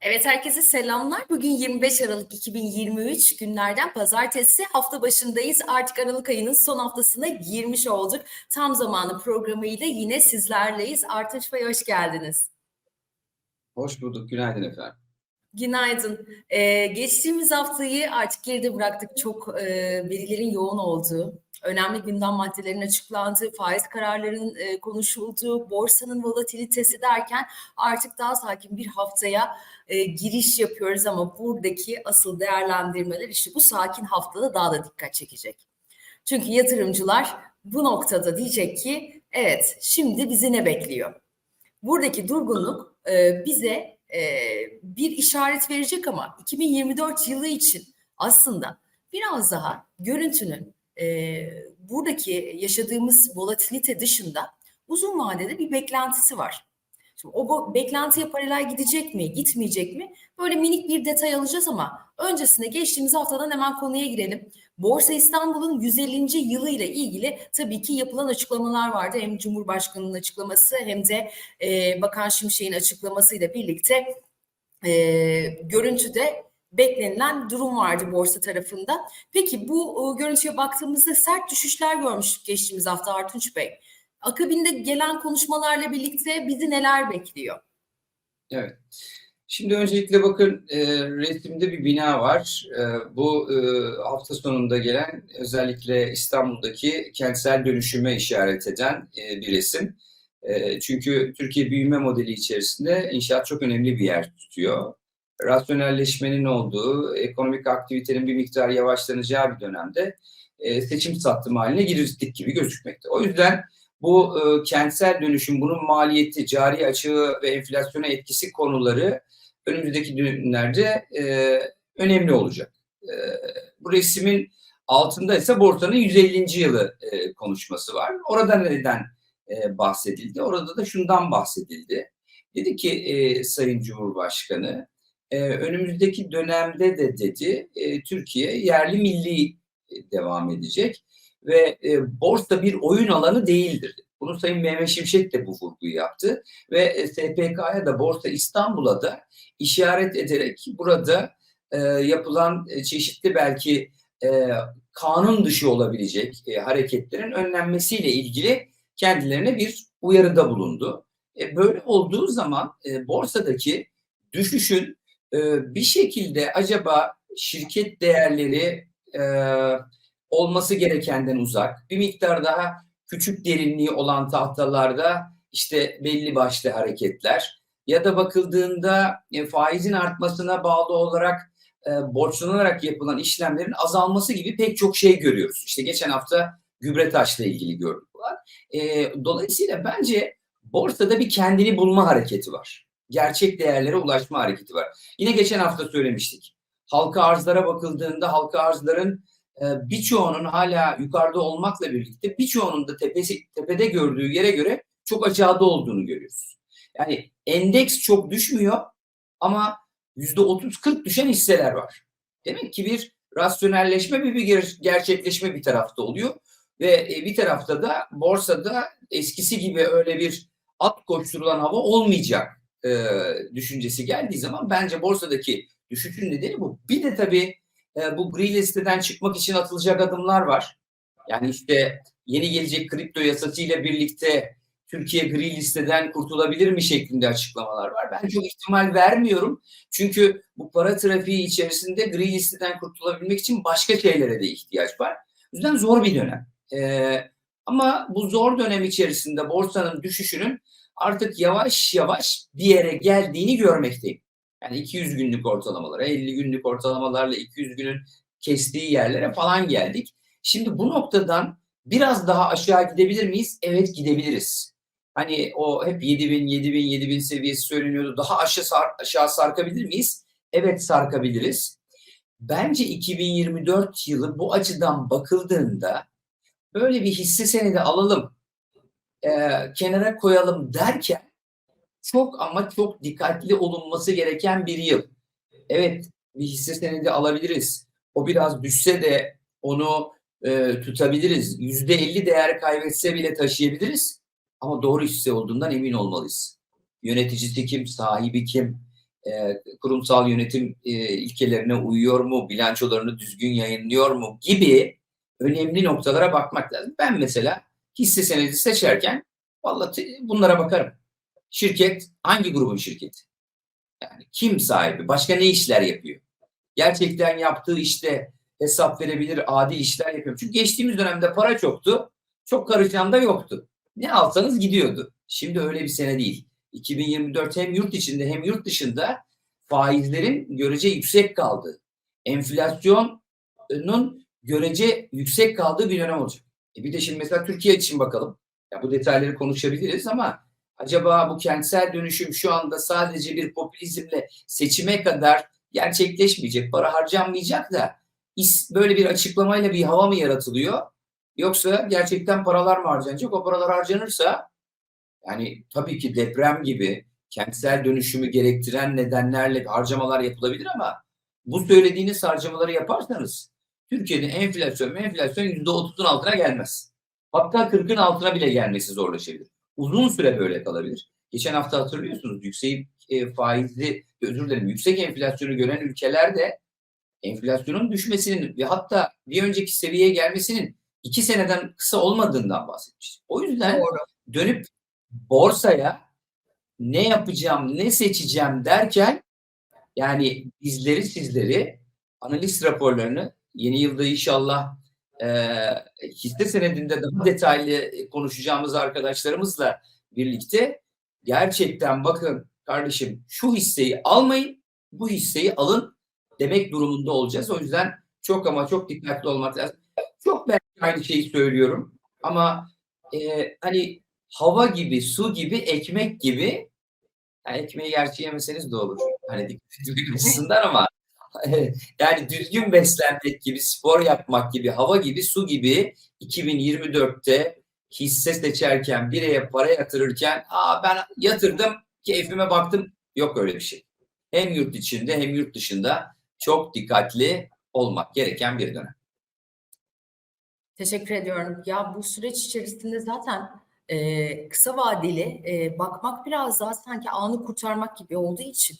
Evet herkese selamlar. Bugün 25 Aralık 2023 günlerden pazartesi hafta başındayız. Artık Aralık ayının son haftasına girmiş olduk. Tam zamanı programıyla yine sizlerleyiz. Artunç Bey hoş geldiniz. Hoş bulduk. Günaydın efendim. Günaydın. Ee, geçtiğimiz haftayı artık geride bıraktık. Çok e, verilerin yoğun olduğu, önemli gündem maddelerinin açıklandığı, faiz kararlarının e, konuşulduğu, borsanın volatilitesi derken artık daha sakin bir haftaya e, giriş yapıyoruz ama buradaki asıl değerlendirmeler işte bu sakin haftada daha da dikkat çekecek. Çünkü yatırımcılar bu noktada diyecek ki evet şimdi bizi ne bekliyor? Buradaki durgunluk e, bize e, bir işaret verecek ama 2024 yılı için aslında biraz daha görüntünün e, buradaki yaşadığımız volatilite dışında uzun vadede bir beklentisi var. Şimdi o beklentiye paralel gidecek mi, gitmeyecek mi? Böyle minik bir detay alacağız ama öncesinde geçtiğimiz haftadan hemen konuya girelim. Borsa İstanbul'un 150. yılı ile ilgili tabii ki yapılan açıklamalar vardı. Hem Cumhurbaşkanı'nın açıklaması hem de e, Bakan Şimşek'in açıklamasıyla birlikte e, görüntüde beklenilen durum vardı borsa tarafında. Peki bu e, görüntüye baktığımızda sert düşüşler görmüştük geçtiğimiz hafta Artunç Bey. Akabinde gelen konuşmalarla birlikte bizi neler bekliyor? Evet. Şimdi öncelikle bakın e, resimde bir bina var. E, bu e, hafta sonunda gelen özellikle İstanbul'daki kentsel dönüşüme işaret eden e, bir resim. E, çünkü Türkiye büyüme modeli içerisinde inşaat çok önemli bir yer tutuyor. Rasyonelleşmenin olduğu, ekonomik aktivitenin bir miktar yavaşlanacağı bir dönemde e, seçim sattım haline girdik gibi gözükmekte. O yüzden bu e, kentsel dönüşüm, bunun maliyeti, cari açığı ve enflasyona etkisi konuları önümüzdeki dönemlerde e, önemli olacak. E, bu resmin altında ise borsanın 150. yılı e, konuşması var. Orada neden e, bahsedildi? Orada da şundan bahsedildi. Dedi ki e, Sayın Cumhurbaşkanı, e, önümüzdeki dönemde de dedi e, Türkiye yerli milli e, devam edecek ve e, borsa bir oyun alanı değildir. Bunu Sayın Mehmet Şimşek de bu vurguyu yaptı ve e, SPK'ya da Borsa İstanbul'a da işaret ederek burada e, yapılan e, çeşitli belki e, kanun dışı olabilecek e, hareketlerin önlenmesiyle ilgili kendilerine bir uyarıda bulundu. E, böyle olduğu zaman e, borsadaki düşüşün e, bir şekilde acaba şirket değerleri e, olması gerekenden uzak, bir miktar daha küçük derinliği olan tahtalarda işte belli başlı hareketler ya da bakıldığında e, faizin artmasına bağlı olarak e, borçlanarak yapılan işlemlerin azalması gibi pek çok şey görüyoruz. İşte geçen hafta gübre taşla ilgili gördük. E, dolayısıyla bence borsada bir kendini bulma hareketi var. Gerçek değerlere ulaşma hareketi var. Yine geçen hafta söylemiştik. Halka arzlara bakıldığında halka arzların e, birçoğunun hala yukarıda olmakla birlikte birçoğunun da tepesi, tepede gördüğü yere göre çok aşağıda olduğunu görüyoruz. Yani endeks çok düşmüyor ama yüzde 30-40 düşen hisseler var. Demek ki bir rasyonelleşme ve bir gerçekleşme bir tarafta oluyor. Ve e, bir tarafta da borsada eskisi gibi öyle bir at koşturulan hava olmayacak e, düşüncesi geldiği zaman bence borsadaki düşüşün nedeni bu. Bir de tabii e, bu gri listeden çıkmak için atılacak adımlar var. Yani işte yeni gelecek kripto yasasıyla birlikte Türkiye gri listeden kurtulabilir mi şeklinde açıklamalar var. Ben çok ihtimal vermiyorum. Çünkü bu para trafiği içerisinde gri listeden kurtulabilmek için başka şeylere de ihtiyaç var. O yüzden zor bir dönem. Ee, ama bu zor dönem içerisinde borsanın düşüşünün artık yavaş yavaş bir yere geldiğini görmekteyim. Yani 200 günlük ortalamalara, 50 günlük ortalamalarla 200 günün kestiği yerlere falan geldik. Şimdi bu noktadan biraz daha aşağı gidebilir miyiz? Evet gidebiliriz. Hani o hep 7000, 7000, 7000 seviyesi söyleniyordu. Daha aşağı, sar, aşağı sarkabilir miyiz? Evet sarkabiliriz. Bence 2024 yılı bu açıdan bakıldığında böyle bir hisse senedi alalım, e, kenara koyalım derken çok ama çok dikkatli olunması gereken bir yıl. Evet bir hisse senedi alabiliriz. O biraz düşse de onu e, tutabiliriz. Yüzde elli değer kaybetse bile taşıyabiliriz. Ama doğru hisse olduğundan emin olmalıyız. Yöneticisi kim, sahibi kim, e, kurumsal yönetim e, ilkelerine uyuyor mu, bilançolarını düzgün yayınlıyor mu gibi önemli noktalara bakmak lazım. Ben mesela hisse senedi seçerken vallahi bunlara bakarım. Şirket hangi grubun şirketi? Yani kim sahibi? Başka ne işler yapıyor? Gerçekten yaptığı işte hesap verebilir, adil işler yapıyor. Çünkü geçtiğimiz dönemde para çoktu. Çok karışan da yoktu. Ne alsanız gidiyordu. Şimdi öyle bir sene değil. 2024 hem yurt içinde hem yurt dışında faizlerin görece yüksek kaldığı, enflasyonun görece yüksek kaldığı bir dönem olacak. E bir de şimdi mesela Türkiye için bakalım. Ya bu detayları konuşabiliriz ama acaba bu kentsel dönüşüm şu anda sadece bir popülizmle seçime kadar gerçekleşmeyecek, para harcanmayacak da böyle bir açıklamayla bir hava mı yaratılıyor? Yoksa gerçekten paralar mı harcanacak? O paralar harcanırsa yani tabii ki deprem gibi kentsel dönüşümü gerektiren nedenlerle harcamalar yapılabilir ama bu söylediğiniz harcamaları yaparsanız Türkiye'de enflasyon enflasyon %30'un altına gelmez. Hatta 40'ın altına bile gelmesi zorlaşabilir. Uzun süre böyle kalabilir. Geçen hafta hatırlıyorsunuz yüksek e, faizli, özür dilerim yüksek enflasyonu gören ülkelerde enflasyonun düşmesinin ve hatta bir önceki seviyeye gelmesinin iki seneden kısa olmadığından bahsetmiştik. O yüzden Doğru. dönüp borsaya ne yapacağım, ne seçeceğim derken yani bizleri sizleri analiz raporlarını yeni yılda inşallah e, hisse senedinde daha detaylı konuşacağımız arkadaşlarımızla birlikte gerçekten bakın kardeşim şu hisseyi almayın, bu hisseyi alın demek durumunda olacağız. O yüzden çok ama çok dikkatli olmak lazım. Çok belki aynı şeyi söylüyorum ama e, hani hava gibi, su gibi, ekmek gibi yani ekmeği gerçi yemeseniz de olur. Hani dikkat açısından ama yani düzgün beslenmek gibi, spor yapmak gibi, hava gibi, su gibi 2024'te hisse seçerken, bireye para yatırırken aa ben yatırdım, keyfime baktım. Yok öyle bir şey. Hem yurt içinde hem yurt dışında çok dikkatli olmak gereken bir dönem. Teşekkür ediyorum. Ya bu süreç içerisinde zaten e, kısa vadeli e, bakmak biraz daha sanki anı kurtarmak gibi olduğu için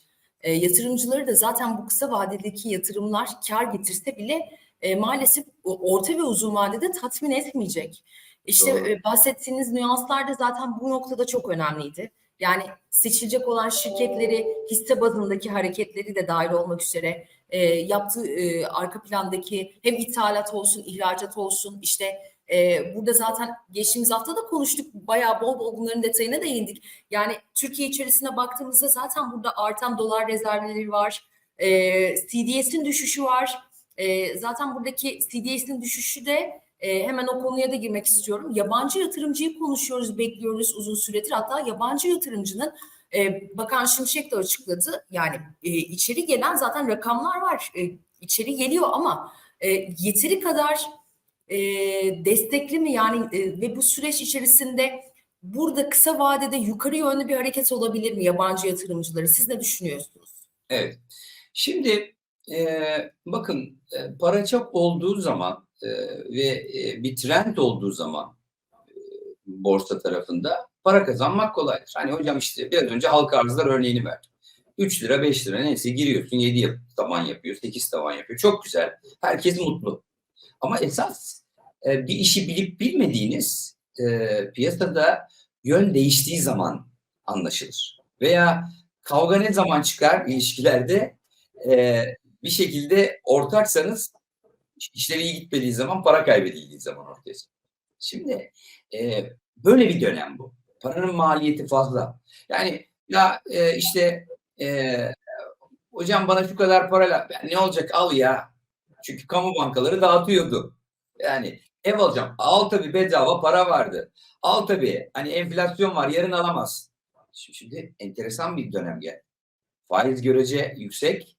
e, yatırımcıları da zaten bu kısa vadedeki yatırımlar kar getirse bile e, maalesef orta ve uzun vadede tatmin etmeyecek. İşte e, bahsettiğiniz nüanslar da zaten bu noktada çok önemliydi. Yani seçilecek olan şirketleri hisse bazındaki hareketleri de dahil olmak üzere e, yaptığı e, arka plandaki hem ithalat olsun, ihracat olsun işte e, burada zaten geçtiğimiz hafta da konuştuk. Bayağı bol bol bunların detayına değindik. Yani Türkiye içerisine baktığımızda zaten burada artan dolar rezervleri var. E, CDS'in düşüşü var. E, zaten buradaki CDS'in düşüşü de e, hemen o konuya da girmek istiyorum. Yabancı yatırımcıyı konuşuyoruz, bekliyoruz uzun süredir. Hatta yabancı yatırımcının e, Bakan Şimşek de açıkladı. Yani e, içeri gelen zaten rakamlar var. E, içeri geliyor ama e, yeteri kadar e, destekli mi yani e, ve bu süreç içerisinde burada kısa vadede yukarı yönlü bir hareket olabilir mi yabancı yatırımcıları? Siz ne düşünüyorsunuz? Evet. Şimdi e, bakın e, para çok olduğu zaman e, ve e, bir trend olduğu zaman e, borsa tarafında para kazanmak kolaydır. Hani hocam işte biraz önce halka arzlar örneğini verdim. 3 lira 5 lira neyse giriyorsun 7 tavan yapıyor 8 tavan yapıyor. Çok güzel. Herkes mutlu. Ama esas e, bir işi bilip bilmediğiniz e, piyasada yön değiştiği zaman anlaşılır. Veya kavga ne zaman çıkar ilişkilerde e, bir şekilde ortaksanız işleri iyi gitmediği zaman para kaybedildiği zaman ortaya çıkıyor. Şimdi e, böyle bir dönem bu. Paranın maliyeti fazla. Yani ya e, işte e, hocam bana şu kadar para ne olacak al ya. Çünkü kamu bankaları dağıtıyordu. Yani ev alacağım. Al tabii bedava para vardı. Al tabii hani enflasyon var yarın alamaz. Şimdi enteresan bir dönem geldi. Faiz görece yüksek.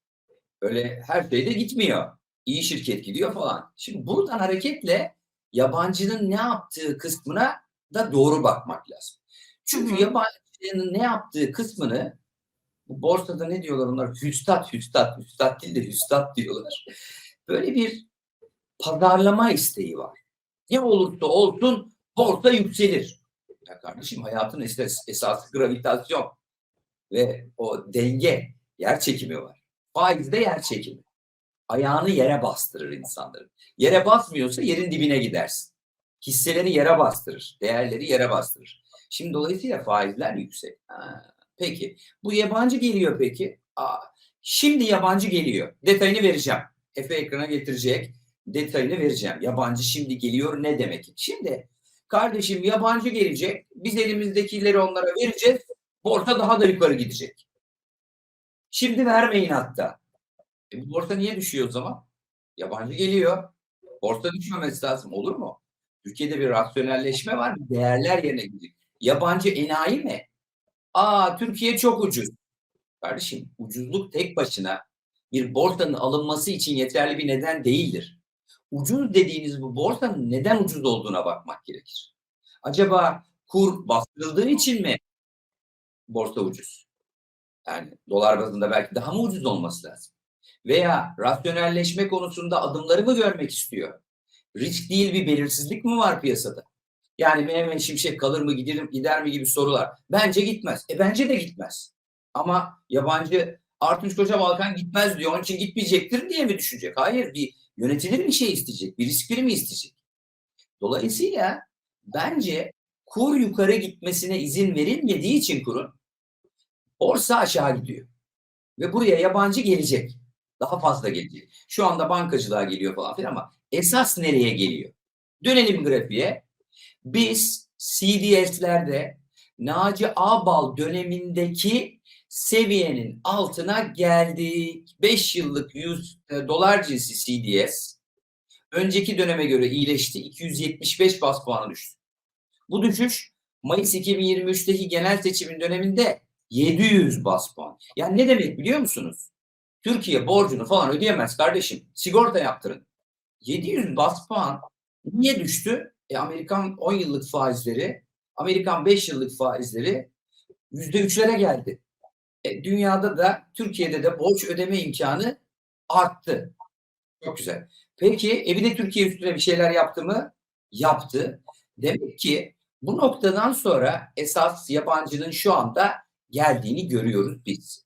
Öyle her şeyde gitmiyor. İyi şirket gidiyor falan. Şimdi buradan hareketle yabancının ne yaptığı kısmına da doğru bakmak lazım. Çünkü yabancının ne yaptığı kısmını bu borsada ne diyorlar onlar? Hüstat, hüstat, hüstat değil de hüstat diyorlar. Böyle bir pazarlama isteği var. Ne olursa olsun borsa yükselir. Ya kardeşim hayatın esas, esası gravitasyon ve o denge. Yer çekimi var. Faizde yer çekimi. Ayağını yere bastırır insanların. Yere basmıyorsa yerin dibine gidersin. Hisseleri yere bastırır. Değerleri yere bastırır. Şimdi dolayısıyla faizler yüksek. Ha, peki. Bu yabancı geliyor peki. Aa, şimdi yabancı geliyor. Detayını vereceğim. Efe ekrana getirecek. Detayını vereceğim. Yabancı şimdi geliyor ne demek? Şimdi kardeşim yabancı gelecek. Biz elimizdekileri onlara vereceğiz. Borsa daha da yukarı gidecek. Şimdi vermeyin hatta. E, borsa niye düşüyor o zaman? Yabancı geliyor. Borsa düşmemesi lazım. Olur mu? Türkiye'de bir rasyonelleşme var. Değerler yerine gidecek. Yabancı enayi mi? Aa Türkiye çok ucuz. Kardeşim ucuzluk tek başına bir borsanın alınması için yeterli bir neden değildir. Ucuz dediğiniz bu borsanın neden ucuz olduğuna bakmak gerekir. Acaba kur bastırıldığı için mi borsa ucuz? Yani dolar bazında belki daha mı ucuz olması lazım? Veya rasyonelleşme konusunda adımları mı görmek istiyor? Risk değil bir belirsizlik mi var piyasada? Yani Mehmet Şimşek kalır mı gider, gider mi gibi sorular. Bence gitmez. E bence de gitmez. Ama yabancı Artunç Koca Balkan gitmez diyor. Onun için gitmeyecektir diye mi düşünecek? Hayır bir yönetilir bir şey isteyecek. Bir risk primi isteyecek. Dolayısıyla bence kur yukarı gitmesine izin verilmediği için kurun borsa aşağı gidiyor. Ve buraya yabancı gelecek. Daha fazla gelecek. Şu anda bankacılığa geliyor falan filan ama esas nereye geliyor? Dönelim grafiğe. Biz CDS'lerde Naci Ağbal dönemindeki seviyenin altına geldik. 5 yıllık 100 dolar cinsi CDS önceki döneme göre iyileşti. 275 bas puanı düştü. Bu düşüş Mayıs 2023'teki genel seçimin döneminde 700 bas puan. Yani ne demek biliyor musunuz? Türkiye borcunu falan ödeyemez kardeşim. Sigorta yaptırın. 700 bas puan niye düştü? E Amerikan 10 yıllık faizleri, Amerikan 5 yıllık faizleri %3'lere geldi. E, dünyada da Türkiye'de de borç ödeme imkanı arttı. Çok güzel. Peki e Türkiye üstüne bir şeyler yaptı mı? Yaptı. Demek ki bu noktadan sonra esas yabancının şu anda geldiğini görüyoruz biz.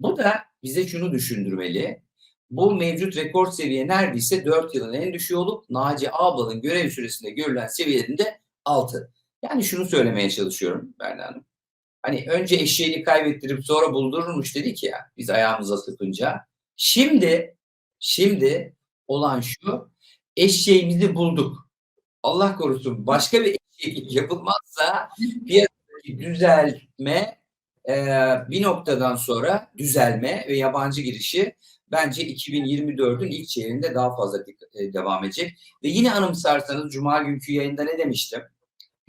Bu da bize şunu düşündürmeli. Bu mevcut rekor seviye neredeyse 4 yılın en düşüğü olup Naci Ağbal'ın görev süresinde görülen seviyelerinde 6. Yani şunu söylemeye çalışıyorum Berna Hanım. Hani önce eşeğini kaybettirip sonra buldururmuş dedik ya biz ayağımıza sıkınca. Şimdi şimdi olan şu eşeğimizi bulduk. Allah korusun başka bir eşeklik yapılmazsa piyasadaki düzeltme e, bir noktadan sonra düzelme ve yabancı girişi bence 2024'ün ilk çeyreğinde daha fazla e, devam edecek. Ve yine anımsarsanız Cuma günkü yayında ne demiştim?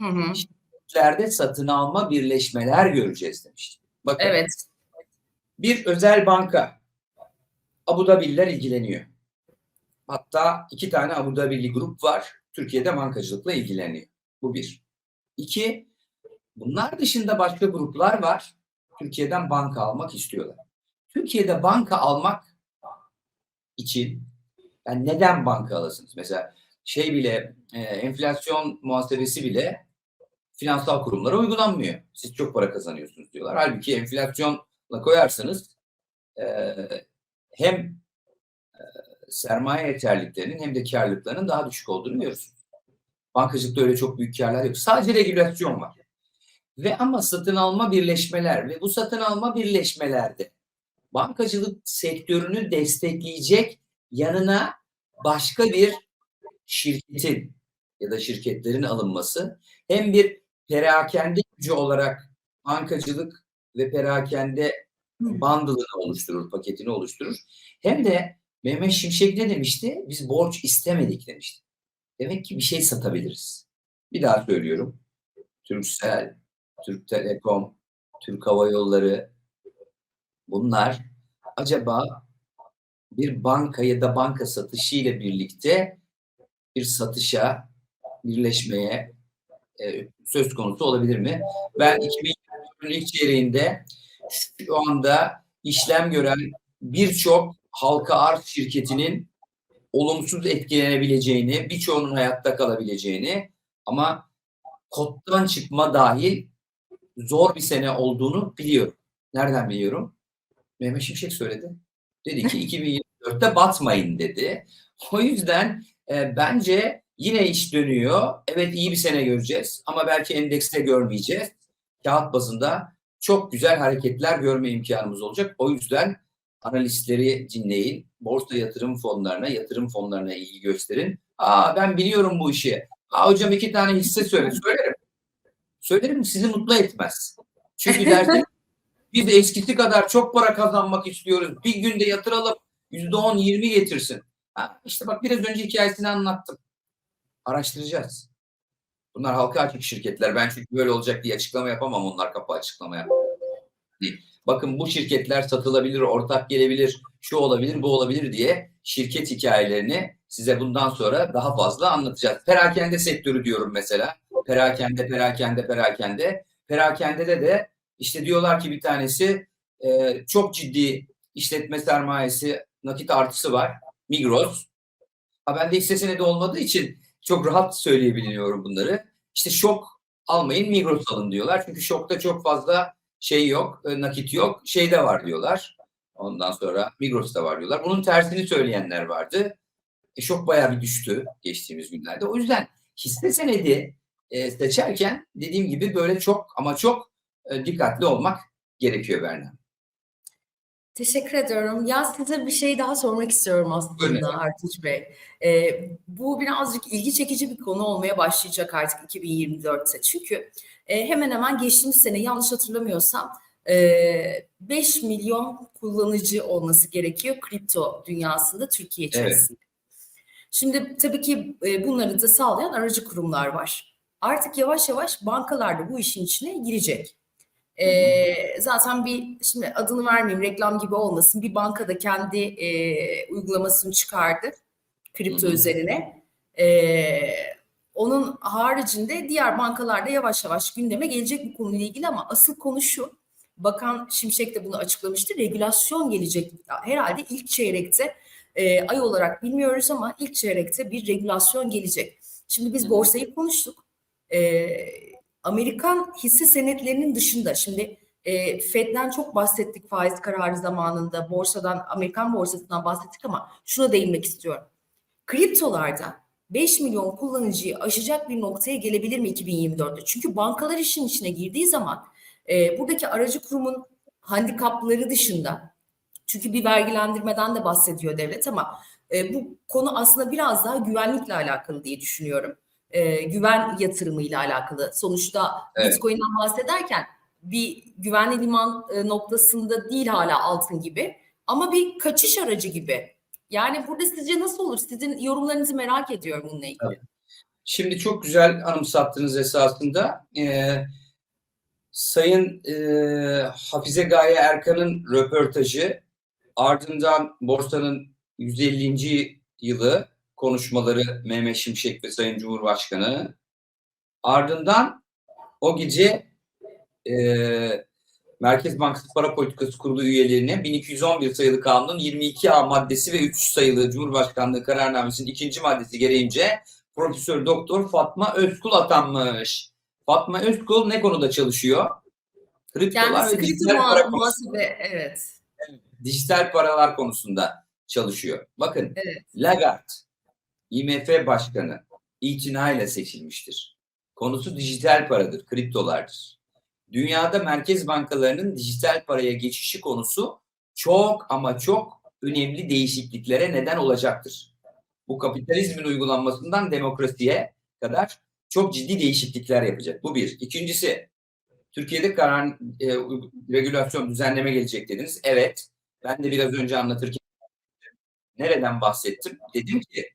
Hı hı. Şirketlerde satın alma birleşmeler göreceğiz demiştim. Bakın Evet. bir özel banka Abu Dhabi'liler ilgileniyor. Hatta iki tane Abu Dhabi'li grup var. Türkiye'de bankacılıkla ilgileniyor. Bu bir. İki, bunlar dışında başka gruplar var. Türkiye'den banka almak istiyorlar. Türkiye'de banka almak için yani neden banka alasınız? Mesela şey bile e, enflasyon muhasebesi bile finansal kurumlara uygulanmıyor. Siz çok para kazanıyorsunuz diyorlar. Halbuki enflasyonla koyarsanız e, hem e, sermaye yeterliklerinin hem de karlılıklarının daha düşük olduğunu görüyorsunuz. Bankacılıkta öyle çok büyük karlar yok. Sadece regülasyon var. Ve ama satın alma birleşmeler ve bu satın alma birleşmelerde bankacılık sektörünü destekleyecek yanına başka bir şirketin ya da şirketlerin alınması hem bir perakende gücü olarak bankacılık ve perakende bundle'ını oluşturur, paketini oluşturur. Hem de Mehmet Şimşek ne demişti? Biz borç istemedik demişti. Demek ki bir şey satabiliriz. Bir daha söylüyorum. Turkcell, Türk Telekom, Türk Hava Yolları bunlar acaba bir banka ya da banka satışı ile birlikte bir satışa, birleşmeye e, söz konusu olabilir mi? Ben 2024'ün ilk çeyreğinde şu anda işlem gören birçok halka arz şirketinin olumsuz etkilenebileceğini, birçoğunun hayatta kalabileceğini ama koddan çıkma dahil zor bir sene olduğunu biliyorum. Nereden biliyorum? Mehmet Şimşek söyledi. Dedi ki 2024'te batmayın dedi. O yüzden e, bence yine iş dönüyor. Evet iyi bir sene göreceğiz ama belki endekste görmeyeceğiz. Kağıt bazında çok güzel hareketler görme imkanımız olacak. O yüzden analistleri dinleyin. Borsa yatırım fonlarına, yatırım fonlarına ilgi gösterin. Aa ben biliyorum bu işi. Aa hocam iki tane hisse söyle. Söylerim. Söylerim sizi mutlu etmez. Çünkü dersiniz biz eskisi kadar çok para kazanmak istiyoruz. Bir günde yatıralım. Yüzde on, yirmi getirsin. Ha, işte bak biraz önce hikayesini anlattım. Araştıracağız. Bunlar halka açık şirketler. Ben çünkü böyle olacak diye açıklama yapamam. Onlar kapı açıklama yapamam. Bakın bu şirketler satılabilir, ortak gelebilir, şu olabilir, bu olabilir diye şirket hikayelerini size bundan sonra daha fazla anlatacağız. Perakende sektörü diyorum mesela. Perakende, perakende, perakende. Perakendede de işte diyorlar ki bir tanesi e, çok ciddi işletme sermayesi, nakit artısı var. Migros. Ha ben de hisse senedi olmadığı için çok rahat söyleyebiliyorum bunları. İşte şok almayın Migros alın diyorlar. Çünkü şokta çok fazla şey yok, e, nakit yok. Şeyde var diyorlar. Ondan sonra Migros'ta var diyorlar. Bunun tersini söyleyenler vardı. E, şok bayağı bir düştü geçtiğimiz günlerde. O yüzden hisse senedi e, seçerken dediğim gibi böyle çok ama çok e, dikkatli olmak gerekiyor Berna. Teşekkür ediyorum. Ya size bir şey daha sormak istiyorum aslında efendim. Artuç Bey. Ee, bu birazcık ilgi çekici bir konu olmaya başlayacak artık 2024'te. Çünkü e, hemen hemen geçtiğimiz sene yanlış hatırlamıyorsam e, 5 milyon kullanıcı olması gerekiyor kripto dünyasında Türkiye içerisinde. Şimdi tabii ki e, bunları da sağlayan aracı kurumlar var. Artık yavaş yavaş bankalar da bu işin içine girecek. Ee, zaten bir şimdi adını vermeyeyim reklam gibi olmasın bir bankada kendi e, uygulamasını çıkardı kripto Hı hı. üzerine. Ee, onun haricinde diğer bankalarda yavaş yavaş gündeme gelecek bu konuyla ilgili ama asıl konu şu. Bakan Şimşek de bunu açıklamıştı. Regülasyon gelecek herhalde ilk çeyrekte e, ay olarak bilmiyoruz ama ilk çeyrekte bir regülasyon gelecek. Şimdi biz borsayı konuştuk. Ee, Amerikan hisse senetlerinin dışında şimdi e, Fed'den çok bahsettik faiz kararı zamanında borsadan Amerikan borsasından bahsettik ama şuna değinmek istiyorum. Kriptolarda 5 milyon kullanıcıyı aşacak bir noktaya gelebilir mi 2024'te? Çünkü bankalar işin içine girdiği zaman e, buradaki aracı kurumun handikapları dışında çünkü bir vergilendirmeden de bahsediyor devlet ama e, bu konu aslında biraz daha güvenlikle alakalı diye düşünüyorum e, güven yatırımıyla alakalı. Sonuçta Evet. Bitcoin'den bahsederken bir güvenli liman e, noktasında değil hala altın gibi ama bir kaçış aracı gibi. Yani burada sizce nasıl olur? Sizin yorumlarınızı merak ediyorum bununla ilgili. Şimdi çok güzel anımsattınız esasında. Ee, Sayın e, Hafize Gaye Erkan'ın röportajı ardından borsanın 150. yılı konuşmaları Mehmet Şimşek ve Sayın Cumhurbaşkanı ardından o gece e, Merkez Bankası Para Politikası Kurulu üyelerine 1211 sayılı kanunun 22A maddesi ve 3 sayılı Cumhurbaşkanlığı kararnamesinin ikinci maddesi gereğince Profesör Doktor Fatma Özkul atanmış. Fatma Özkul ne konuda çalışıyor? Kriptolar Kendisi ve dijital para muhasebe evet. dijital paralar konusunda çalışıyor. Bakın Evet. Lagarde, IMF Başkanı itinayla seçilmiştir. Konusu dijital paradır, kriptolardır. Dünyada merkez bankalarının dijital paraya geçişi konusu çok ama çok önemli değişikliklere neden olacaktır. Bu kapitalizmin uygulanmasından demokrasiye kadar çok ciddi değişiklikler yapacak. Bu bir. İkincisi, Türkiye'de karar, e, regülasyon, düzenleme gelecek dediniz. Evet, ben de biraz önce anlatırken nereden bahsettim? Dedim ki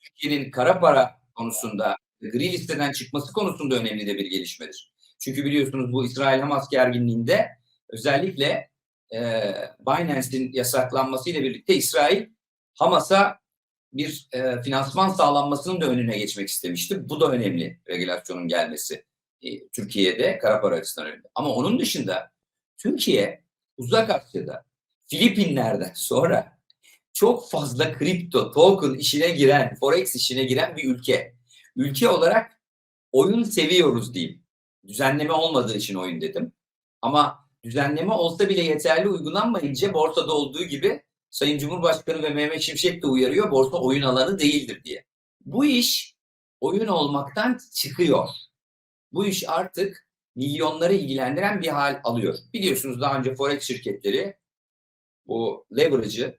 Türkiye'nin kara para konusunda, gri listeden çıkması konusunda önemli de bir gelişmedir. Çünkü biliyorsunuz bu İsrail-Hamas gerginliğinde özellikle e, Binance'in yasaklanmasıyla birlikte İsrail Hamas'a bir e, finansman sağlanmasının da önüne geçmek istemişti. Bu da önemli regülasyonun gelmesi e, Türkiye'de kara para açısından önemli. Ama onun dışında Türkiye uzak Asya'da Filipinler'den sonra çok fazla kripto, token işine giren, forex işine giren bir ülke. Ülke olarak oyun seviyoruz diyeyim. Düzenleme olmadığı için oyun dedim. Ama düzenleme olsa bile yeterli uygulanmayınca borsada olduğu gibi Sayın Cumhurbaşkanı ve Mehmet Şimşek de uyarıyor borsa oyun alanı değildir diye. Bu iş oyun olmaktan çıkıyor. Bu iş artık milyonları ilgilendiren bir hal alıyor. Biliyorsunuz daha önce forex şirketleri bu leverage'ı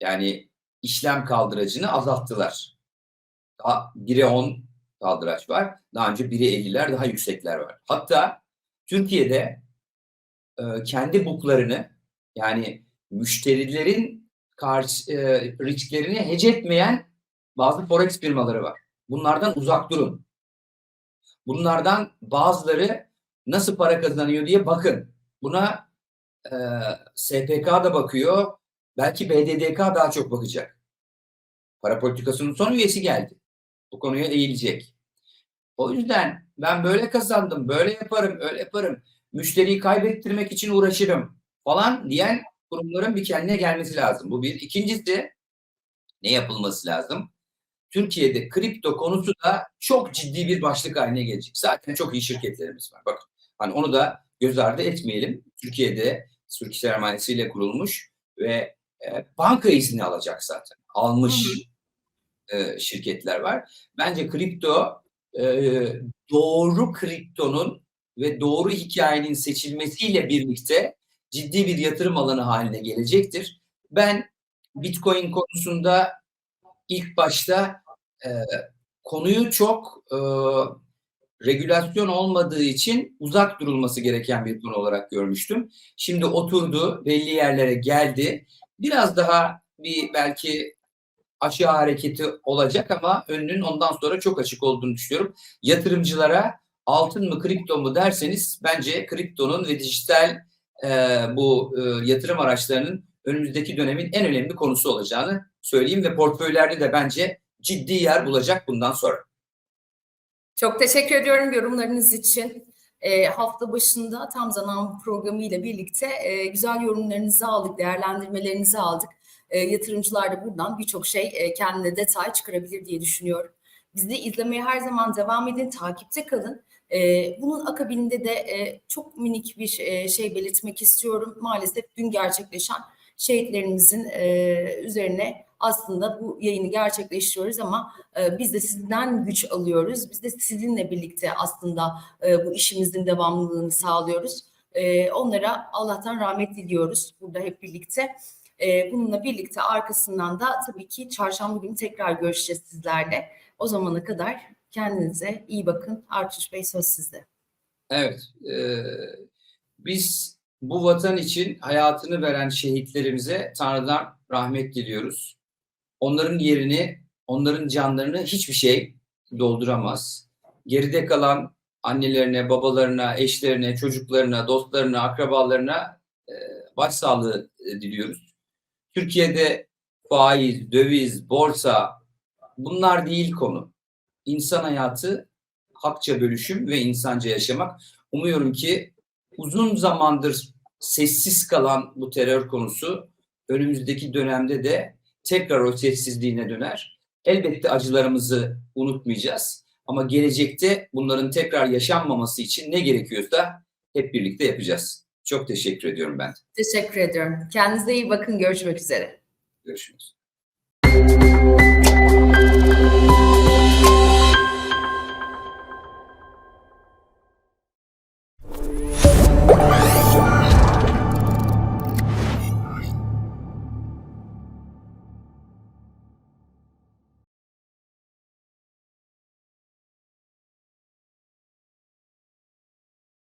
yani işlem kaldıracını azalttılar. Daha 1'e 10 kaldıraç var. Daha önce 1'e 50'ler daha yüksekler var. Hatta Türkiye'de e, kendi booklarını yani müşterilerin karşı e, risklerini hece etmeyen bazı forex firmaları var. Bunlardan uzak durun. Bunlardan bazıları nasıl para kazanıyor diye bakın. Buna e, SPK da bakıyor. Belki BDDK daha çok bakacak. Para politikasının son üyesi geldi. Bu konuya eğilecek. O yüzden ben böyle kazandım, böyle yaparım, öyle yaparım. Müşteriyi kaybettirmek için uğraşırım falan diyen kurumların bir kendine gelmesi lazım. Bu bir. İkincisi ne yapılması lazım? Türkiye'de kripto konusu da çok ciddi bir başlık haline gelecek. Zaten çok iyi şirketlerimiz var. Bakın hani onu da göz ardı etmeyelim. Türkiye'de Türk sermayesiyle kurulmuş ve e, banka izni alacak zaten. Almış e, şirketler var. Bence kripto e, doğru kriptonun ve doğru hikayenin seçilmesiyle birlikte ciddi bir yatırım alanı haline gelecektir. Ben Bitcoin konusunda ilk başta e, konuyu çok e, regülasyon olmadığı için uzak durulması gereken bir konu olarak görmüştüm. Şimdi oturdu, belli yerlere geldi. Biraz daha bir belki aşağı hareketi olacak ama önünün ondan sonra çok açık olduğunu düşünüyorum. Yatırımcılara altın mı kripto mu derseniz bence kriptonun ve dijital e, bu e, yatırım araçlarının önümüzdeki dönemin en önemli konusu olacağını söyleyeyim ve portföylerde de bence ciddi yer bulacak bundan sonra. Çok teşekkür ediyorum yorumlarınız için. E, hafta başında tam zaman programı ile birlikte e, güzel yorumlarınızı aldık, değerlendirmelerinizi aldık. E, yatırımcılar da buradan birçok şey e, kendine detay çıkarabilir diye düşünüyorum. Bizi izlemeye her zaman devam edin, takipte kalın. E, bunun akabinde de e, çok minik bir e, şey belirtmek istiyorum. Maalesef dün gerçekleşen şehitlerimizin e, üzerine aslında bu yayını gerçekleştiriyoruz ama e, biz de sizden güç alıyoruz. Biz de sizinle birlikte aslında e, bu işimizin devamlılığını sağlıyoruz. E, onlara Allah'tan rahmet diliyoruz burada hep birlikte. E, bununla birlikte arkasından da tabii ki çarşamba günü tekrar görüşeceğiz sizlerle. O zamana kadar kendinize iyi bakın. Artuş Bey söz sizde. Evet, e, biz bu vatan için hayatını veren şehitlerimize Tanrı'dan rahmet diliyoruz. Onların yerini, onların canlarını hiçbir şey dolduramaz. Geride kalan annelerine, babalarına, eşlerine, çocuklarına, dostlarına, akrabalarına e, başsağlığı e, diliyoruz. Türkiye'de faiz, döviz, borsa bunlar değil konu. İnsan hayatı hakça bölüşüm ve insanca yaşamak. Umuyorum ki uzun zamandır sessiz kalan bu terör konusu önümüzdeki dönemde de tekrar o sessizliğine döner. Elbette acılarımızı unutmayacağız ama gelecekte bunların tekrar yaşanmaması için ne gerekiyorsa hep birlikte yapacağız. Çok teşekkür ediyorum ben. Teşekkür ediyorum. Kendinize iyi bakın. Görüşmek üzere. Görüşürüz.